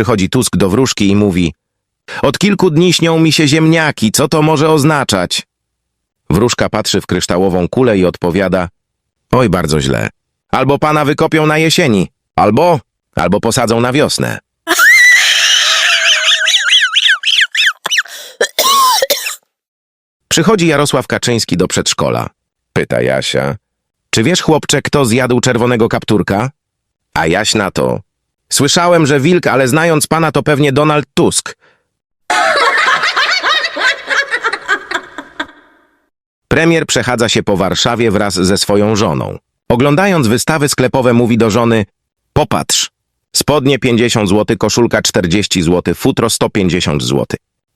Przychodzi Tusk do wróżki i mówi Od kilku dni śnią mi się ziemniaki, co to może oznaczać? Wróżka patrzy w kryształową kulę i odpowiada Oj, bardzo źle. Albo pana wykopią na jesieni, albo, albo posadzą na wiosnę. Przychodzi Jarosław Kaczyński do przedszkola. Pyta Jasia. Czy wiesz, chłopcze, kto zjadł czerwonego kapturka? A Jaś na to. Słyszałem, że wilk, ale znając pana, to pewnie Donald Tusk. Premier przechadza się po Warszawie wraz ze swoją żoną. Oglądając wystawy sklepowe mówi do żony Popatrz, spodnie 50 zł, koszulka 40 zł, futro 150 zł.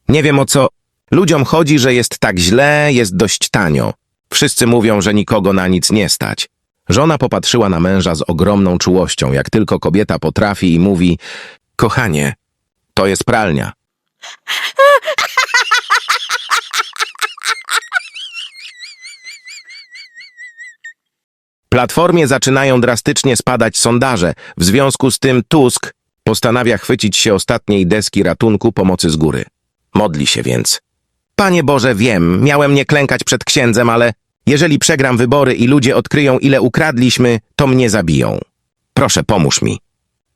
Nie wiem o co... Ludziom chodzi, że jest tak źle, jest dość tanio. Wszyscy mówią, że nikogo na nic nie stać. Żona popatrzyła na męża z ogromną czułością, jak tylko kobieta potrafi i mówi Kochanie, to jest pralnia. Platformie zaczynają drastycznie spadać sondaże. W związku z tym Tusk postanawia chwycić się ostatniej deski ratunku pomocy z góry. Modli się więc. Panie Boże, wiem, miałem nie klękać przed księdzem, ale jeżeli przegram wybory i ludzie odkryją, ile ukradliśmy, to mnie zabiją. Proszę, pomóż mi.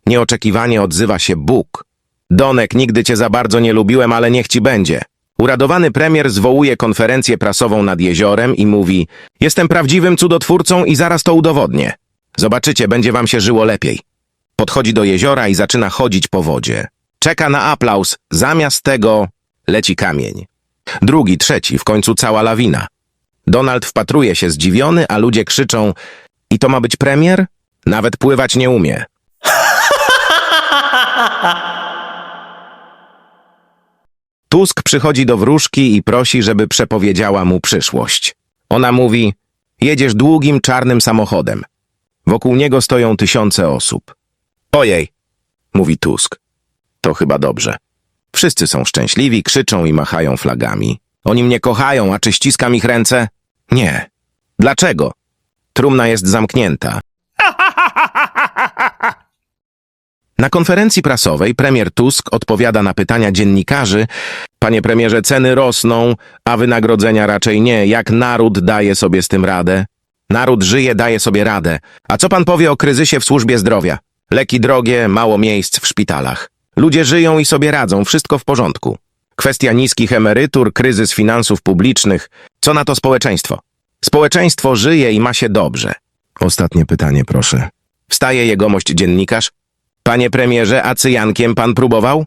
Nieoczekiwanie odzywa się Bóg. Donek, nigdy cię za bardzo nie lubiłem, ale niech ci będzie. Uradowany premier zwołuje konferencję prasową nad jeziorem i mówi Jestem prawdziwym cudotwórcą i zaraz to udowodnię. Zobaczycie, będzie wam się żyło lepiej. Podchodzi do jeziora i zaczyna chodzić po wodzie. Czeka na aplauz, zamiast tego leci kamień. Drugi, trzeci, w końcu cała lawina. Donald wpatruje się zdziwiony, a ludzie krzyczą I to ma być premier? Nawet pływać nie umie. Tusk przychodzi do wróżki i prosi, żeby przepowiedziała mu przyszłość. Ona mówi, jedziesz długim, czarnym samochodem. Wokół niego stoją tysiące osób. Ojej, mówi Tusk. To chyba dobrze. Wszyscy są szczęśliwi, krzyczą i machają flagami. Oni mnie kochają, a czy ściskam ich ręce? Nie. Dlaczego? Trumna jest zamknięta. Na konferencji prasowej premier Tusk odpowiada na pytania dziennikarzy Panie premierze, ceny rosną, a wynagrodzenia raczej nie. Jak naród daje sobie z tym radę? Naród żyje, daje sobie radę. A co pan powie o kryzysie w służbie zdrowia? Leki drogie, mało miejsc w szpitalach. Ludzie żyją i sobie radzą, wszystko w porządku. Kwestia niskich emerytur, kryzys finansów publicznych. Co na to społeczeństwo? Społeczeństwo żyje i ma się dobrze. Ostatnie pytanie, proszę. Wstaje jegomość dziennikarz. Panie premierze, a cyjankiem pan próbował?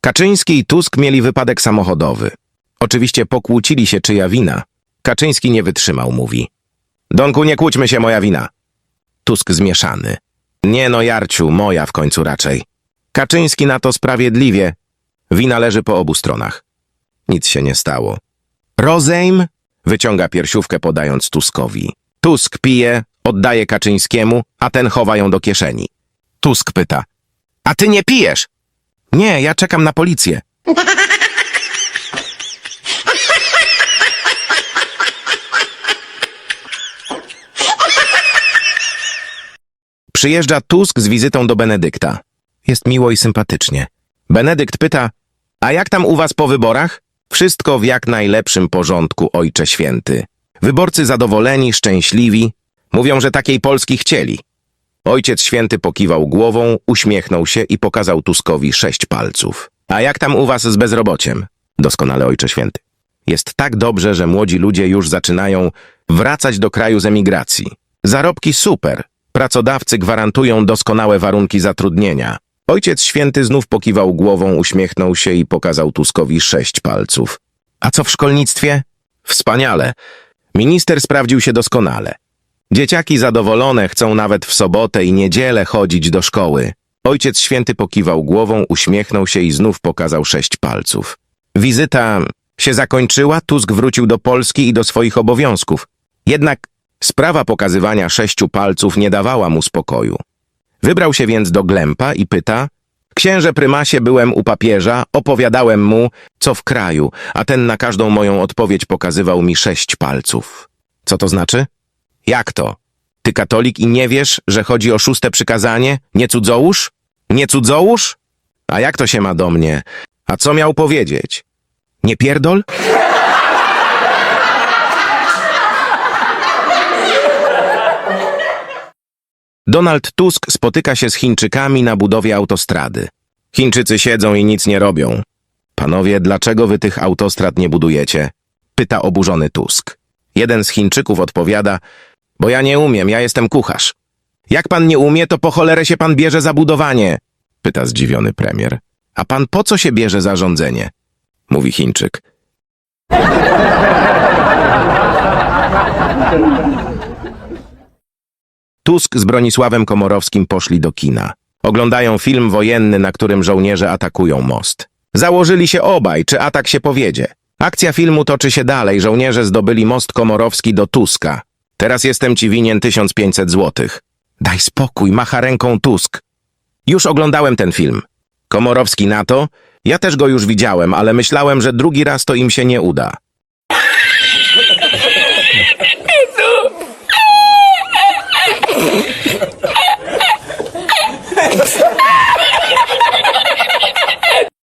Kaczyński i Tusk mieli wypadek samochodowy. Oczywiście pokłócili się, czyja wina. Kaczyński nie wytrzymał, mówi. Donku, nie kłóćmy się, moja wina. Tusk zmieszany. Nie no, Jarciu, moja w końcu raczej. Kaczyński na to sprawiedliwie. Wina leży po obu stronach. Nic się nie stało. Rozejm wyciąga piersiówkę podając Tuskowi. Tusk pije, oddaje Kaczyńskiemu, a ten chowa ją do kieszeni. Tusk pyta. A ty nie pijesz? Nie, ja czekam na policję. Przyjeżdża Tusk z wizytą do Benedykta. Jest miło i sympatycznie. Benedykt pyta, a jak tam u was po wyborach? Wszystko w jak najlepszym porządku, ojcze święty. Wyborcy zadowoleni, szczęśliwi. Mówią, że takiej Polski chcieli. Ojciec święty pokiwał głową, uśmiechnął się i pokazał Tuskowi sześć palców. A jak tam u was z bezrobociem? Doskonale, ojcze święty. Jest tak dobrze, że młodzi ludzie już zaczynają wracać do kraju z emigracji. Zarobki super. Pracodawcy gwarantują doskonałe warunki zatrudnienia. Ojciec święty znów pokiwał głową, uśmiechnął się i pokazał Tuskowi sześć palców. A co w szkolnictwie? Wspaniale. Minister sprawdził się doskonale. Dzieciaki zadowolone chcą nawet w sobotę i niedzielę chodzić do szkoły. Ojciec święty pokiwał głową, uśmiechnął się i znów pokazał sześć palców. Wizyta się zakończyła, Tusk wrócił do Polski i do swoich obowiązków. Jednak sprawa pokazywania sześciu palców nie dawała mu spokoju. Wybrał się więc do Glempa i pyta Księże prymasie, byłem u papieża, opowiadałem mu, co w kraju, a ten na każdą moją odpowiedź pokazywał mi sześć palców. Co to znaczy? Jak to? Ty katolik i nie wiesz, że chodzi o szóste przykazanie? Nie cudzołóż? Nie cudzołóż? A jak to się ma do mnie? A co miał powiedzieć? Nie pierdol? Donald Tusk spotyka się z Chińczykami na budowie autostrady. Chińczycy siedzą i nic nie robią. Panowie, dlaczego wy tych autostrad nie budujecie? Pyta oburzony Tusk. Jeden z Chińczyków odpowiada, bo ja nie umiem, ja jestem kucharz. Jak pan nie umie, to po cholerę się pan bierze za budowanie? Pyta zdziwiony premier. A pan po co się bierze za rządzenie? Mówi Chińczyk. Tusk z Bronisławem Komorowskim poszli do kina. Oglądają film wojenny, na którym żołnierze atakują most. Założyli się obaj, czy atak się powiedzie. Akcja filmu toczy się dalej, żołnierze zdobyli most Komorowski do Tuska. Teraz jestem ci winien 1500 złotych. Daj spokój, macha ręką Tusk. Już oglądałem ten film. Komorowski na to? Ja też go już widziałem, ale myślałem, że drugi raz to im się nie uda.